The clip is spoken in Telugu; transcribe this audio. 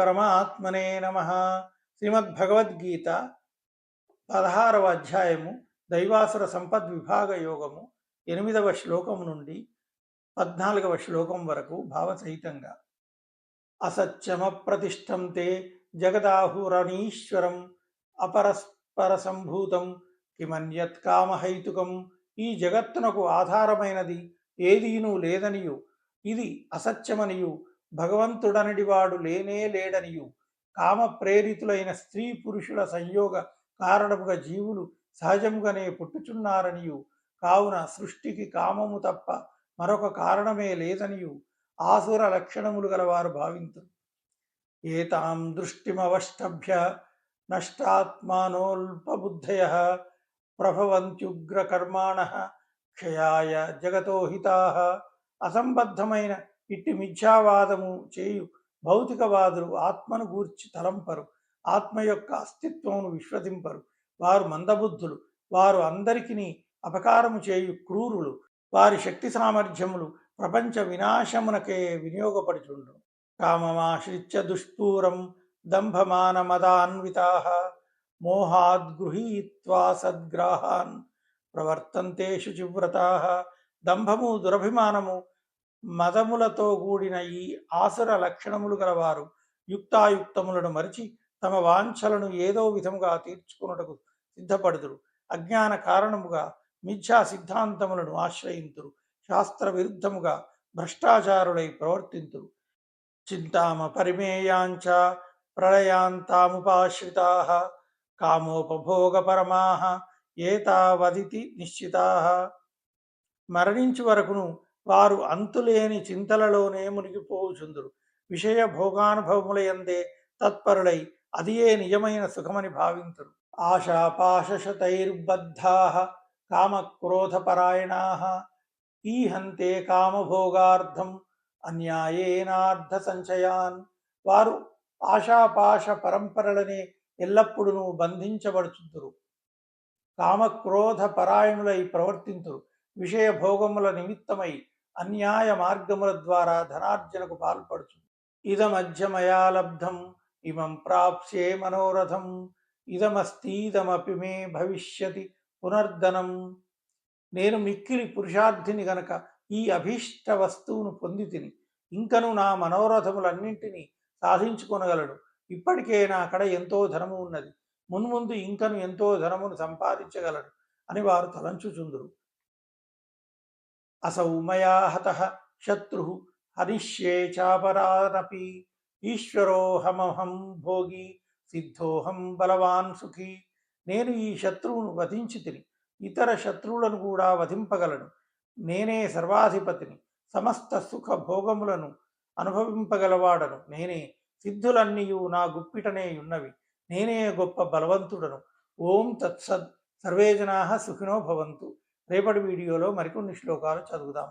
పరమాత్మనే నమ. శ్రీమద్భగవద్గీత పదహారవ అధ్యాయము దైవాసుర సంపద్ విభాగ యోగము ఎనిమిదవ శ్లోకము నుండి పద్నాలుగవ శ్లోకం వరకు భావసహితంగా. అసత్యమప్రతిష్టం తే జగదాహురణీశ్వరం అపరస్పర సంభూతం కిమన్యత్ కామహైతుకం. ఈ జగత్తునకు ఆధారమైనది ఏదీనూ లేదనియు ఇది అసత్యమనియు భగవంతుడనడివాడు లేనే లేడనియు. కామ ప్రేరితులైన స్త్రీ పురుషుల సంయోగ కారణముగా జీవులు సహజముగానే పుట్టుచున్నారనియు. కావున సృష్టికి కామము తప్ప మరొక కారణమే లేదనియు. ఆసుర లక్షణములు గలవారు భావింతురు. ఏతాం దృష్టిమవష్టభ్య నష్టాత్మానోల్పబుద్ధయ ప్రభవంత్యుగ్రకర్మాణ క్షయాయ జగతో హితా అసంబద్ధమైన ఇట్టి మిథ్యావాదము చేయు భౌతికవాదులు ఆత్మను గూర్చి తలంపరు ఆత్మ యొక్క అస్తిత్వమును విశ్వసింపరు. వారు మందబుద్ధులు వారు అందరికిని అపకారము చేయు క్రూరులు వారి శక్తి సామర్థ్యములు ప్రపంచ వినాశమునకే వినియోగపడుచుండు కామమాశ్రిత్య దుష్పూరం దంభమానమదాన్వితా మోహాద్గృహీత్వా సద్గ్రాహాన్ ప్రవర్తంతే శుచివ్రత దంభము దురభిమానము మదములతో కూడిన ఈ ఆసుర లక్షణములు గలవారు యుక్తాయుక్తములను మరిచి తమ వాంఛలను ఏదో విధముగా తీర్చుకున్నటకు సిద్ధపడుదురు. అజ్ఞాన కారణముగా మిథ్యా సిద్ధాంతములను ఆశ్రయింతురు. శాస్త్ర విరుద్ధముగా భ్రష్టాచారులై ప్రవర్తింతురు. చింతామ పరిమేయాంచ ప్రళయాంతాముపాశ్రితా కామోపభోగపరమా ఏతావదితి నిశ్చితా. మరణించు వరకును వారు అంతులేని చింతలలోనే మునిగిపోవుచుందురు విషయ భోగానుభవములయందే తత్పరులై అదియే నిజమైన సుఖమని భావింతురు. ఆశాపాశతైర్బద్ధా కామక్రోధపరాయణా ఈహంతే కామభోగార్థం అన్యాయేనార్థ సంచయాన్ వారు ఆశాపాశ పరంపరలనే ఎల్లప్పుడూ బంధించబడుచుందురు. కామక్రోధ పరాయణులై ప్రవర్తింతురు. విషయ భోగముల నిమిత్తమై అన్యాయ మార్గముల ద్వారా ధనార్జనకు పాల్పడుచు ఇదమధ్యమయా లబ్ధం ఇమం ప్రాప్స్యే మనోరథం ఇదమస్తీదమపి మే భవిష్యతి పునర్ధనం. నేను మిక్కిలి పురుషార్థిని గనక ఈ అభీష్ట వస్తువును పొంది తిని ఇంకను నా మనోరథములన్నింటినీ సాధించుకొనగలడు. ఇప్పటికే నా కడ ఎంతో ధనము ఉన్నది. మున్ముందు ఇంకను ఎంతో ధనమును సంపాదించగలడు అని వారు తలంచుచుందురు. అసౌ మయా హత శత్రు హరిష్యే చాపరానపి ఈశ్వరోహమహం భోగి సిద్ధోహం బలవాన్ సుఖీ నేను ఈ శత్రువును వధించి తిని ఇతర శత్రువులను కూడా వధింపగలను। నేనే సర్వాధిపతిని సమస్త సుఖ భోగములను అనుభవింపగలవాడను। నేనే సిద్ధులన్నీయు నా గుప్పిటనే ఉన్నవి। నేనే గొప్ప బలవంతుడను। ఓం తత్సద్ సర్వే జనా సుఖినో భవంతు। రేపటి వీడియోలో మరికొన్ని శ్లోకాలు చదువుదాం.